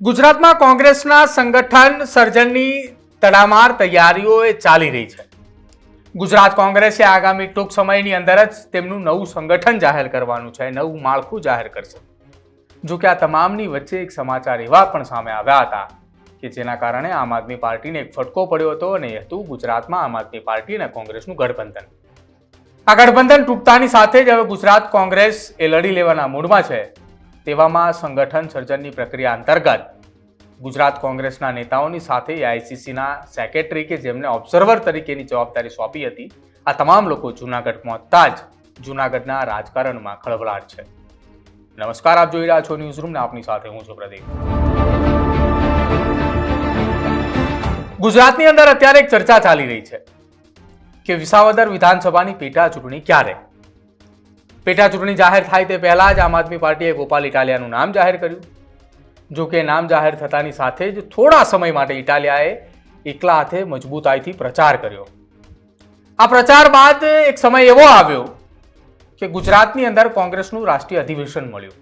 ગુજરાતમાં કોંગ્રેસના સંગઠન સર્જનની તડામાર તૈયારીઓ એ ચાલી રહી છે. ગુજરાત કોંગ્રેસે આગામી ટૂંક સમયની અંદર જ તેમનું નવું સંગઠન જાહેર કરવાનું છે, નવું માળખું જાહેર કરશે. જો કે આ તમામની વચ્ચે એક સમાચાર એવા પણ સામે આવ્યા હતા કે જેના કારણે આમ આદમી પાર્ટીને એક ફટકો પડ્યો હતો અને એ હતું ગુજરાતમાં આમ આદમી પાર્ટી અને કોંગ્રેસનું ગઠબંધન. આ ગઠબંધન તૂટતાની સાથે જ હવે ગુજરાત કોંગ્રેસ એ લડી લેવાના મૂડમાં છે. તેવામાં સંગઠન સર્જનની પ્રક્રિયા અંતર્ગત ગુજરાત કોંગ્રેસના નેતાઓની સાથે આઈસીસીના સેક્રેટરી કે જેમને ઓબ્ઝર્વર તરીકેની જવાબદારી સોંપી હતી, આ તમામ લોકો જૂનાગઢ પહોંચતા જ જૂનાગઢના રાજકારણમાં ખળભળાટ છે. નમસ્કાર, આપ જોઈ રહ્યા છો ન્યૂઝરૂમને આપની સાથે હું છું પ્રદીપ. ગુજરાતની અંદર અત્યારે એક ચર્ચા ચાલી રહી છે કે વિસાવદર વિધાનસભાની પેટા ચૂંટણી ક્યારે? પેટા ચૂંટણી જાહેર થાય તે પહેલાં જ આમ આદમી પાર્ટીએ ગોપાલ ઇટાલિયાનું નામ જાહેર કર્યું. જો કે નામ જાહેર થતાની સાથે જ થોડા સમય માટે ઇટાલિયાએ એકલા હાથે મજબૂતાઈથી પ્રચાર કર્યો. આ પ્રચાર બાદ એક સમય એવો આવ્યો કે ગુજરાતની અંદર કોંગ્રેસનું રાષ્ટ્રીય અધિવેશન મળ્યું.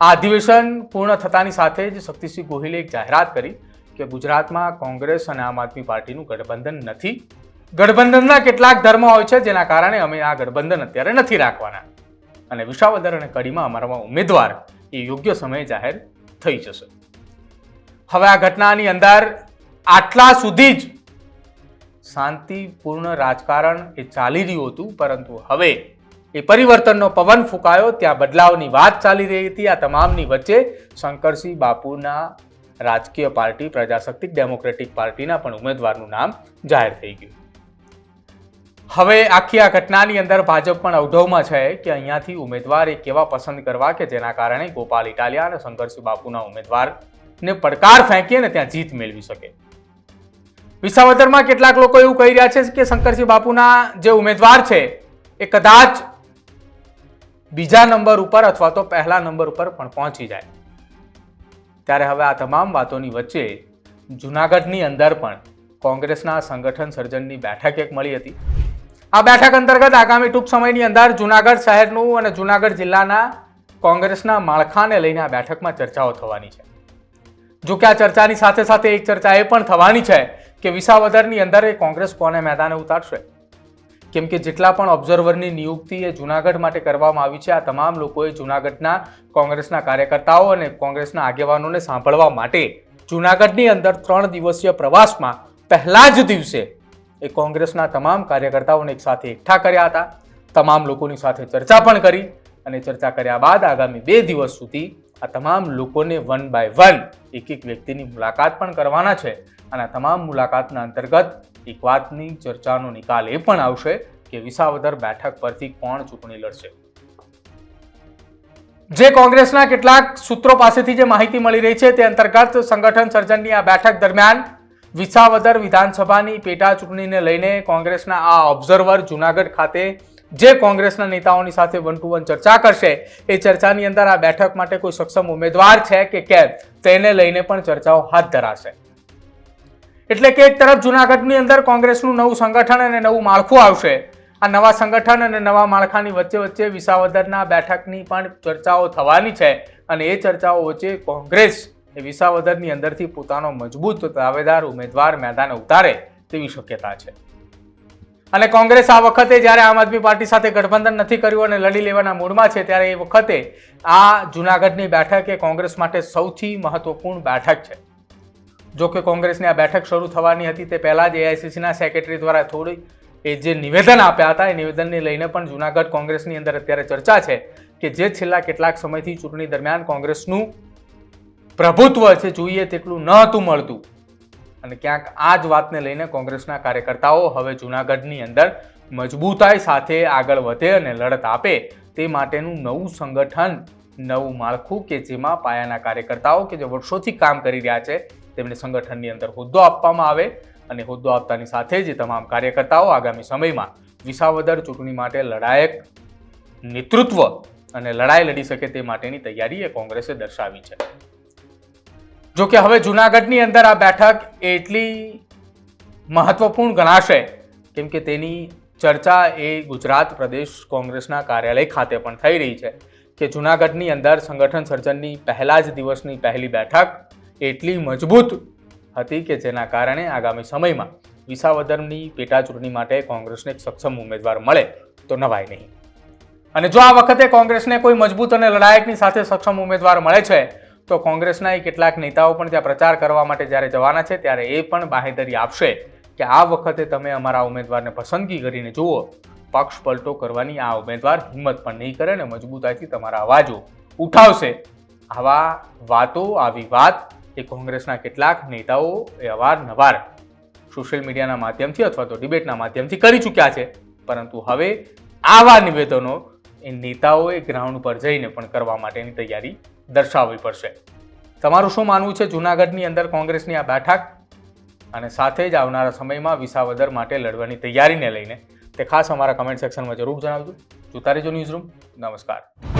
આ અધિવેશન પૂર્ણ થતાની સાથે જ શક્તિસિંહ ગોહિલે એક જાહેરાત કરી કે ગુજરાતમાં કોંગ્રેસ અને આમ આદમી પાર્ટીનું ગઠબંધન નથી. ગઠબંધનના કેટલાક ધર્મ હોય છે જેના કારણે અમે આ ગઠબંધન અત્યારે નથી રાખવાના. અને વિસાવદર અને કડીમાં અમારામાં ઉમેદવાર એ યોગ્ય સમયે જાહેર થઈ જશે. હવે આ ઘટનાની અંદર આટલા સુધી જ શાંતિપૂર્ણ રાજકારણ એ ચાલી રહ્યું હતું, પરંતુ હવે એ પરિવર્તનનો પવન ફૂંકાયો, ત્યાં બદલાવની વાત ચાલી રહી હતી. આ તમામની વચ્ચે શંકરસિંહ બાપુના રાજકીય પાર્ટી પ્રજાશક્તિક ડેમોક્રેટિક પાર્ટીના પણ ઉમેદવારનું નામ જાહેર થઈ ગયું. હવે આખી આ ઘટનાની અંદર ભાજપ પણ અવઢવમાં છે કે અહીંયાથી ઉમેદવાર એ કેવા પસંદ કરવા કે જેના કારણે ગોપાલ ઇટાલિયા અને શંકરસિંહ બાપુના ઉમેદવારને પડકાર ફેંકી અને ત્યાં જીત મેળવી શકે. વિસાવદરમાં કેટલાક લોકો એવું કહી રહ્યા છે કે શંકરસિંહ બાપુના જે ઉમેદવાર છે એ કદાચ બીજા નંબર ઉપર અથવા તો પહેલા નંબર ઉપર પણ પહોંચી જાય. ત્યારે હવે આ તમામ વાતોની વચ્ચે જૂનાગઢની અંદર પણ કોંગ્રેસના સંગઠન સર્જનની બેઠક એક મળી હતી. આ બેઠક અંતર્ગત આગામી ટૂંક સમયની અંદર જુનાગઢ શહેરનું અને જુનાગઢ જિલ્લાના કોંગ્રેસના માળખાને લઈને આ બેઠકમાં ચર્ચાઓ થવાની છે. જો કે આ ચર્ચાની સાથે સાથે એક ચર્ચા એ પણ થવાની છે કે વિસાવદરની અંદર એ કોંગ્રેસ કોને મેદાને ઉતારશે? કેમ કે જેટલા પણ ઓબ્ઝર્વરની નિયુક્તિ એ જુનાગઢ માટે કરવામાં આવી છે, આ તમામ લોકોએ જુનાગઢના કોંગ્રેસના કાર્યકર્તાઓ અને કોંગ્રેસના આગેવાનોને સાંભળવા માટે જુનાગઢની અંદર ત્રણ દિવસીય પ્રવાસમાં પહેલા જ દિવસે એ કોંગ્રેસના તમામ કાર્યકર્તાઓને એક સાથે એકઠા કર્યા હતા. તમામ લોકોની સાથે ચર્ચા પણ કરી અને ચર્ચા કર્યા બાદ આગામી બે દિવસ સુધી આ તમામ લોકોને વન બાય વન એક એક વ્યક્તિની મુલાકાત પણ કરવાના છે અને તમામ મુલાકાતના અંતર્ગત એક વાતની ચર્ચાનો નિકાલ એ પણ આવશે કે વિસાવદર બેઠક પરથી કોણ ચૂંટણી લડશે. જે કોંગ્રેસના કેટલાક સૂત્રો પાસેથી જે માહિતી મળી રહી છે તે અંતર્ગત સંગઠન સર્જનની આ બેઠક દરમિયાન વિસાવદર વિધાનસભાની પેટા ચૂંટણીને લઈને કોંગ્રેસના આ ઓબ્ઝર્વર જુનાગઢ ખાતે જે કોંગ્રેસના નેતાઓની સાથે વન ટુ વન ચર્ચા કરશે, એ ચર્ચાની અંદર આ બેઠક માટે કોઈ સક્ષમ ઉમેદવાર છે કે કેમ? તેને લઈને પણ ચર્ચાઓ હાથ ધરાશે. એટલે કે એક તરફ જુનાગઢની અંદર કોંગ્રેસનું નવું સંગઠન અને નવું માળખું આવશે. આ નવા સંગઠન અને નવા માળખાની વચ્ચે વચ્ચે વિસાવદરના બેઠકની પણ ચર્ચાઓ થવાની છે અને એ ચર્ચાઓ વચ્ચે કોંગ્રેસ એ વિસાવદરની અંદરથી પોતાનો મજબૂત દાવેદાર ઉમેદવાર મેદાને ઉતારે તેવી શક્યતા છે. અને કોંગ્રેસ આ વખતે જ્યારે આમ આદમી પાર્ટી સાથે ગઠબંધન નથી કર્યું અને લડી લેવાના મૂડમાં છે, ત્યારે એ વખતે આ જુનાગઢની બેઠક એ કોંગ્રેસ માટે સૌથી મહત્વપૂર્ણ બેઠક છે. જો કે કોંગ્રેસની આ બેઠક શરૂ થવાની હતી તે પહેલાં જ એઆઈસીસીના સેક્રેટરી દ્વારા થોડી એ જે નિવેદન આપ્યા હતા, એ નિવેદનને લઈને પણ જુનાગઢ કોંગ્રેસની અંદર અત્યારે ચર્ચા છે કે જે છેલ્લા કેટલાક સમયથી ચૂંટણી દરમિયાન કોંગ્રેસનું પ્રભુત્વ છે, જોઈએ તેટલું ન હતું મળતું. અને ક્યાંક આ જ વાતને લઈને કોંગ્રેસના કાર્યકર્તાઓ હવે જુનાગઢની અંદર મજબૂતાઈ સાથે આગળ વધે અને લડત આપે તે માટેનું નવું સંગઠન, નવું માળખું કે જેમાં પાયાના કાર્યકર્તાઓ કે જે વર્ષોથી કામ કરી રહ્યા છે, તેમને સંગઠનની અંદર હોદ્દો આપવામાં આવે અને હોદ્દો આપતાની સાથે જ તમામ કાર્યકર્તાઓ આગામી સમયમાં વિસાવદર ચૂંટણી માટે લડાયક નેતૃત્વ અને લડાઈ લડી શકે તે માટેની તૈયારી એ કોંગ્રેસે દર્શાવી છે. જો કે હવે જુનાગઢની અંદર આ બેઠક એટલી મહત્વપૂર્ણ ગણાશે, કેમ કે તેની ચર્ચા એ ગુજરાત પ્રદેશ કોંગ્રેસના કાર્યાલય ખાતે પણ થઈ રહી છે કે જૂનાગઢની અંદર સંગઠન સર્જનની પહેલા જ દિવસની પહેલી બેઠક એટલી મજબૂત હતી કે જેના કારણે આગામી સમયમાં વિસાવદરની પેટા ચૂંટણી માટે કોંગ્રેસને એક સક્ષમ ઉમેદવાર મળે તો નવાય નહીં. અને જો આ વખતે કોંગ્રેસને કોઈ મજબૂત અને લડાયકની સાથે સક્ષમ ઉમેદવાર મળે છે તો કોંગ્રેસના એ કેટલાક નેતાઓ પણ ત્યાં પ્રચાર કરવા માટે જ્યારે જવાના છે, ત્યારે એ પણ બાહેધરી આપશે કે આ વખતે તમે અમારા ઉમેદવારને પસંદગી કરીને જુઓ. પક્ષ પલટો કરવાની આ ઉમેદવાર હિંમત પણ નહીં કરે અને મજબૂતાઈથી તમારા અવાજો ઉઠાવશે. આવા વાતો, આવી વાત એ કોંગ્રેસના કેટલાક નેતાઓ એ અવારનવાર સોશિયલ મીડિયાના માધ્યમથી અથવા તો ડિબેટના માધ્યમથી કરી ચૂક્યા છે. પરંતુ હવે આવા નિવેદનો એ નેતાઓએ ગ્રાઉન્ડ પર જઈને પણ કરવા માટેની તૈયારી દર્શાવવી પડશે. તમારું શું માનવું છે જૂનાગઢની અંદર કોંગ્રેસની આ બેઠક? અને સાથે જ આવનારા સમયમાં વિસાવદર માટે લડવાની તૈયારીને લઈને તે ખાસ અમારા કમેન્ટ સેક્શનમાં જરૂર જણાવજો. જોતા રહેજો ન્યૂઝ રૂમ નમસ્કાર.